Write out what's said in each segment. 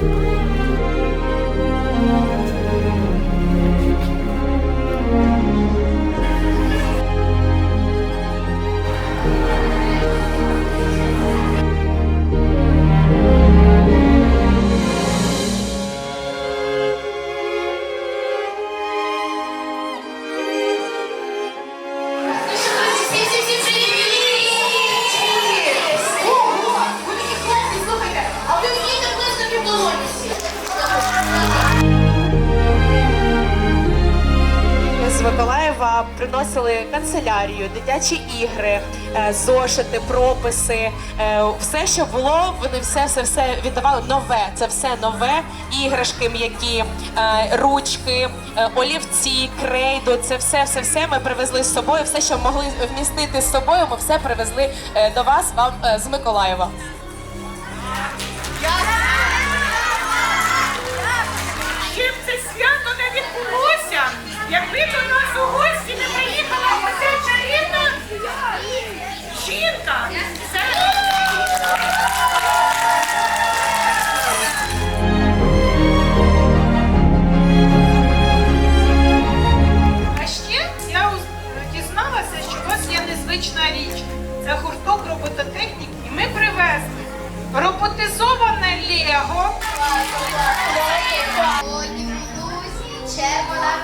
Bye. Приносили канцелярію, дитячі ігри, е, зошити, прописи, е, все, що було, вони все, все, все віддавали нове. Це все нове. Іграшки м'які, е, ручки, олівці, крейду. Це все, все, все ми привезли з собою. Все, що могли вмістити з собою, ми все привезли до вас, вам з Миколаєва.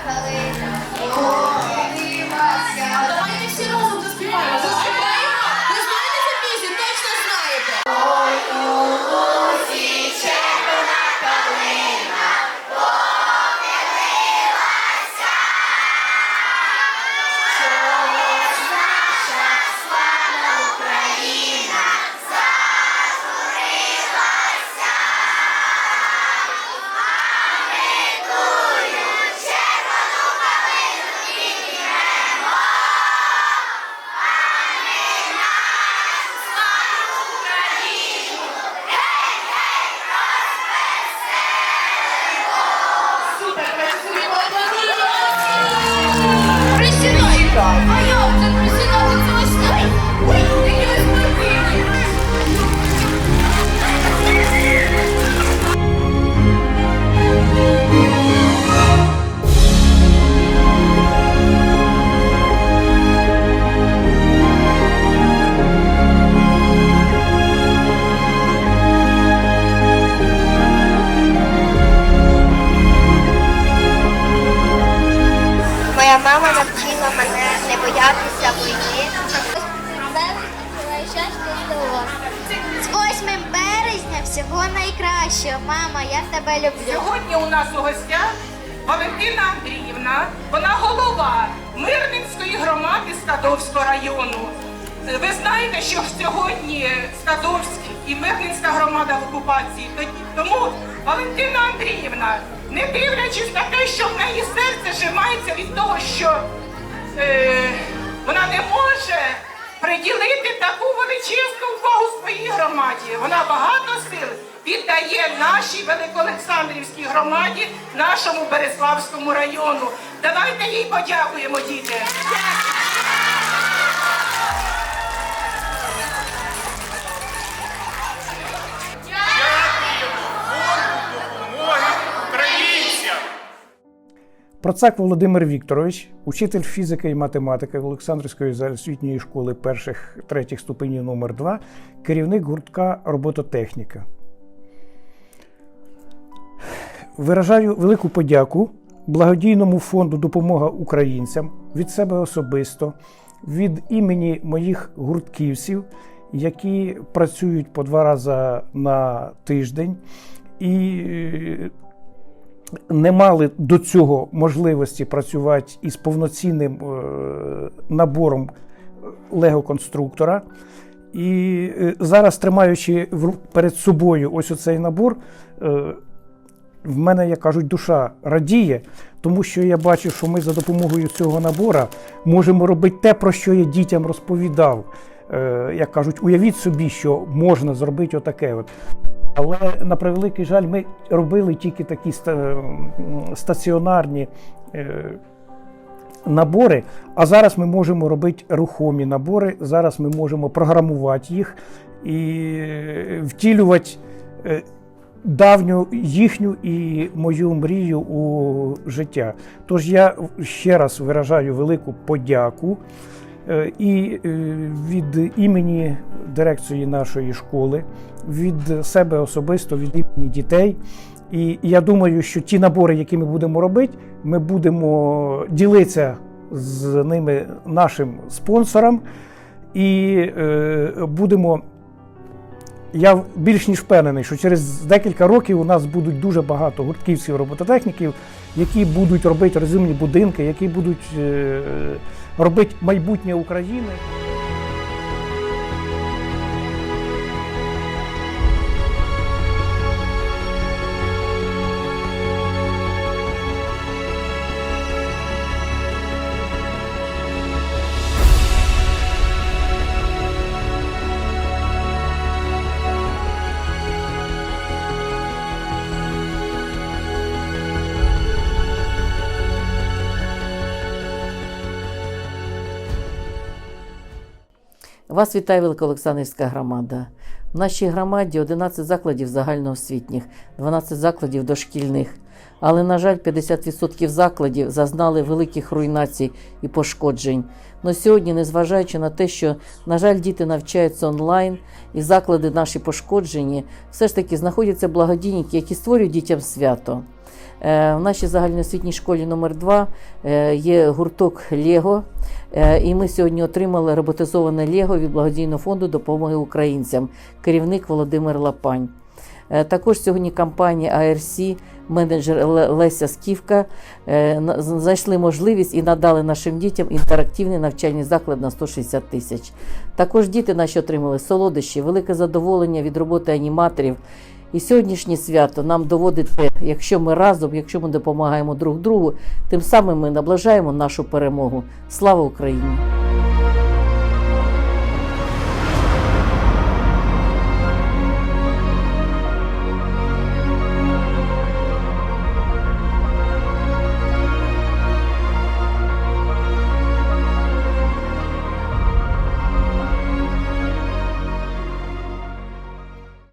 Oh. Моя мама навчила мене не боятися війни. З 8 березня всього найкращого. Мама, я тебе люблю. Сьогодні у нас у гостях Валентина Андріївна, вона голова Мирнинської громади Скадовського району. Ви знаєте, що сьогодні Скадовський і Мирнинська громада в окупації. Тому Валентина Андріївна, не дивлячись на те, що в неї серце зжимається від того, що е, вона не може приділити таку величезну увагу своїй громаді. Вона багато сил віддає нашій Великоолександрівській громаді, нашому Береславському району. Давайте їй подякуємо, діти. Процак Володимир Вікторович, учитель фізики і математики Олександрівської загальноосвітньої школи перших третіх ступенів номер 2 керівник гуртка робототехніка. Виражаю велику подяку благодійному фонду Допомога українцям від себе особисто, від імені моїх гуртківців, які працюють по два рази на тиждень. І е, не мали до цього можливості працювати із повноцінним е, набором лего-конструктора. І е, зараз, тримаючи перед собою ось оцей набор, е, в мене, як кажуть, душа радіє, тому що я бачу, що ми за допомогою цього набора можемо робити те, про що я дітям розповідав. Е, Як кажуть, уявіть собі, що можна зробити отаке. От. Але на превеликий жаль, ми робили тільки такі стаціонарні е, набори. А зараз ми можемо робити рухомі набори. Зараз ми можемо програмувати їх і е, втілювати е, давню їхню і мою мрію у життя. Тож я ще раз виражаю велику подяку. І від імені дирекції нашої школи, від себе особисто, від імені дітей. І я думаю, що ті набори, які ми будемо робити, ми будемо ділитися з ними нашим спонсорам і е, будемо Я більш ніж впевнений, що через декілька років у нас будуть дуже багато гуртківців робототехніків, які будуть робити розумні будинки, які будуть е, робити майбутнє України. Вас вітає Великоолександрівська громада. В нашій громаді 11 закладів загальноосвітніх, 12 закладів дошкільних. Але, на жаль, 50% закладів зазнали великих руйнацій і пошкоджень. Но сьогодні, незважаючи на те, що, на жаль, діти навчаються онлайн і заклади наші пошкоджені, все ж таки знаходяться благодійники, які створюють дітям свято. Е, В нашій загальноосвітній школі номер 2 є гурток Лего. Е, І ми сьогодні отримали роботизоване Лего від благодійного фонду допомоги українцям. Керівник Володимир Лапань. Е, Також сьогодні компанія ARC, менеджер Леся Сківка е, знайшли можливість і надали нашим дітям інтерактивний навчальний заклад на 160 тисяч. Також діти наші отримали солодощі, велике задоволення від роботи аніматорів. І сьогоднішнє свято нам доводить, якщо ми разом, якщо ми допомагаємо друг другу, тим самим ми наближаємо нашу перемогу. Слава Україні!